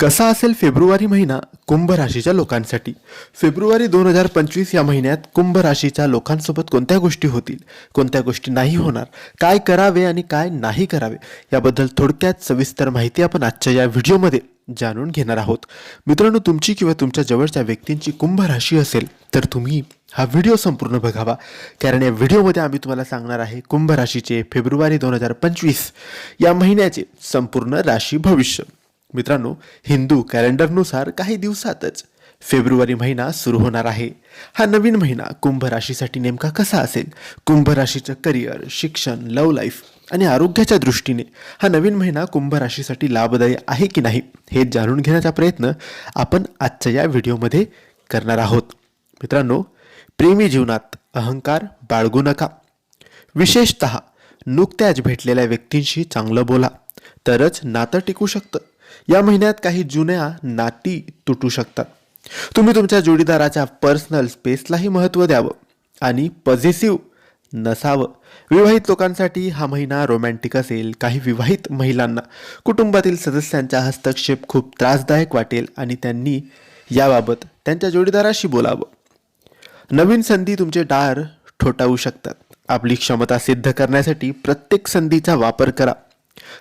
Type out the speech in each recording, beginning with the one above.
कसा असेल फेब्रुवारी महिना? कुंभ राशीच्या लोकांसाठी. फेब्रुवारी दोन हजार पंचवीस या महिन्यात कुंभ राशीच्या लोकांसोबत कोणत्या गोष्टी होतील? कोणत्या गोष्टी नाही होणार? काय करावे आणि काय नाही करावे? याबद्दल थोडक्यात सविस्तर माहिती आपण आजच्या या व्हिडिओमध्ये जाणून घेणार आहोत. मित्रांनो तुमची किंवा तुमच्या जवळच्या व्यक्तींची कुंभ राशी असेल तर तुम्ही हा व्हिडिओ संपूर्ण बघावा. कारण या व्हिडिओमध्ये आम्ही तुम्हाला सांगणार आहे कुंभ राशीचे फेब्रुवारी दोन हजार पंचवीस या महिन्याचे संपूर्ण राशी भविष्य. मित्रांनो हिंदू कॅलेंडरनुसार काही दिवसातच फेब्रुवारी महिना सुरू होणार आहे. हा नवीन महिना कुंभ राशीसाठी नेमका कसा असेल? कुंभ राशीचं करिअर शिक्षण लव लाईफ आणि आरोग्याच्या दृष्टीने हा नवीन महिना कुंभ राशीसाठी लाभदायी आहे की नाही हे जाणून घेण्याचा प्रयत्न आपण आजच्या या व्हिडिओमध्ये करणार आहोत. मित्रांनो प्रेमी जीवनात अहंकार बाळगू नका. विशेषत नुकत्याच भेटलेल्या व्यक्तींशी चांगलं बोला. तरच नातं टिकू शकतं. या महिन्यात काही जुन्या नाती तुटू शकतात. तुम्ही तुमच्या जोडीदाराच्या पर्सनल स्पेसलाही महत्त्व द्यावं आणि पॉझिटिव्ह नसावं. विवाहित लोकांसाठी हा महिना रोमॅन्टिक असेल. काही विवाहित महिलांना कुटुंबातील सदस्यांचा हस्तक्षेप खूप त्रासदायक वाटेल आणि त्यांनी याबाबत त्यांच्या जोडीदाराशी बोलावं. नवीन संधी तुमचे डार ठोठावू शकतात. आपली क्षमता सिद्ध करण्यासाठी प्रत्येक संधीचा वापर करा.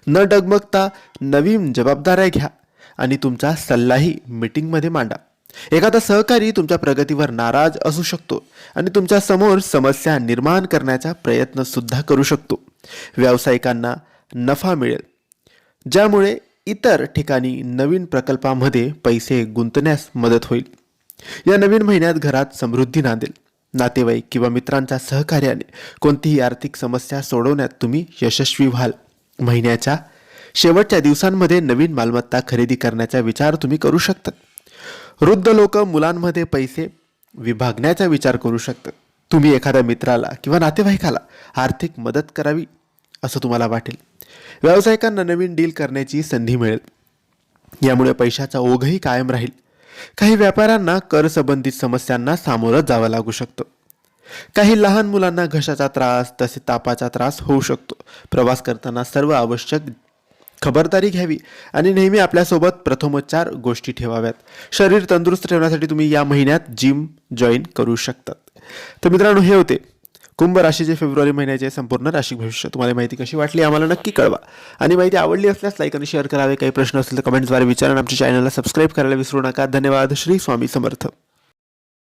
न डगमगता नवीन जबाबदाऱ्या घ्या आणि तुमचा सल्लाही मीटिंगमध्ये मांडा. एखादा सहकारी तुमच्या प्रगतीवर नाराज असू शकतो आणि तुमच्यासमोर समस्या निर्माण करण्याचा प्रयत्न सुद्धा करू शकतो. व्यावसायिकांना नफा मिळेल. ज्यामुळे इतर ठिकाणी नवीन प्रकल्पामध्ये पैसे गुंतण्यास मदत होईल. या नवीन महिन्यात घरात समृद्धी नांदेल. नातेवाईक किंवा मित्रांच्या सहकार्याने कोणतीही आर्थिक समस्या सोडवण्यात तुम्ही यशस्वी व्हाल. महिन्याच्या शेवटच्या दिवसांमध्ये नवीन मालमत्ता खरेदी करण्याचा विचार तुम्ही करू शकता वृद्ध लोक मुलांमध्ये पैसे विभागण्याचा विचार करू शकतात. तुम्ही एखाद्या मित्राला किंवा नातेवाईकाला आर्थिक मदत करावी असं तुम्हाला वाटेल. व्यावसायिकांना नवीन डील करण्याची संधी मिळेल. यामुळे पैशाचा ओघही कायम राहील. काही व्यापाऱ्यांना कर संबंधित समस्यांना सामोरं जावं लागू शकतं. काही लहान मुलांना घशाचा त्रास तसे तापाचा त्रास होऊ शकतो. प्रवास करताना सर्व आवश्यक खबरदारी घ्यावी आणि नेहमी आपल्यासोबत प्रथमोपचार गोष्टी ठेवाव्यात. शरीर तंदुरुस्त ठेवण्यासाठी तुम्ही या महिन्यात जिम जॉईन करू शकतात. तर मित्रांनो हे होते. कुंभ राशीचे फेब्रुवारी महिन्याचे संपूर्ण राशी भविष्य. तुम्हाला माहिती कशी वाटली आम्हाला नक्की कळवा. आणि माहिती आवडली असल्यास लाईक आणि शेअर करावे. काही प्रश्न असतील तर कमेंट्सद्वारे विचारा आणि आमच्या चॅनलला सबस्क्राईब करायला विसरू नका. धन्यवाद. श्री स्वामी समर्थ.